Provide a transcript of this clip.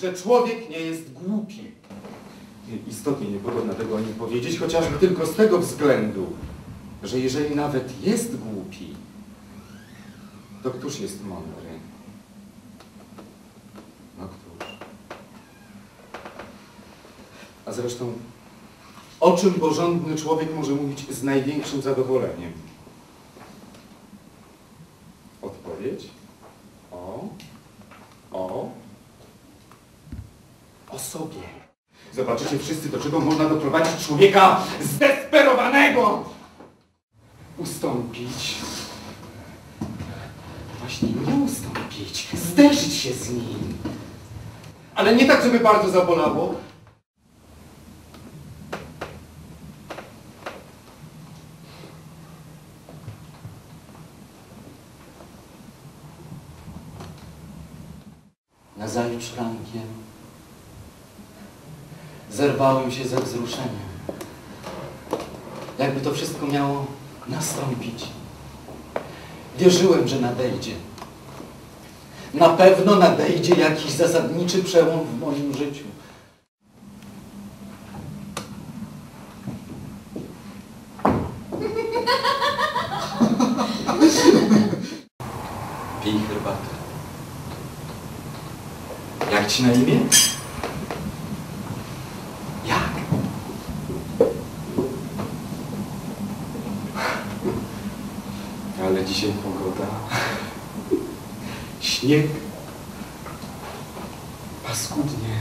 że człowiek nie jest głupi. Istotnie nie podobna tego o nim powiedzieć, chociażby tylko z tego względu, że jeżeli nawet jest głupi, to któż jest mądry? No któż? A zresztą, o czym porządny człowiek może mówić z największym zadowoleniem? Odpowiedź? O, o, o sobie. Zobaczycie wszyscy, do czego można doprowadzić człowieka zdesperowanego. Ustąpić. Właśnie nie ustąpić, zderzyć się z nim. Ale nie tak, żeby bardzo zabolało. Nazajutrz rankiem zerwałem się ze wzruszeniem. Jakby to wszystko miało nastąpić. Wierzyłem, że nadejdzie. Na pewno nadejdzie jakiś zasadniczy przełom w moim życiu. Pij herbatę. Jak ci na imię? Ale dzisiaj pogoda. Śnieg. Paskudnie.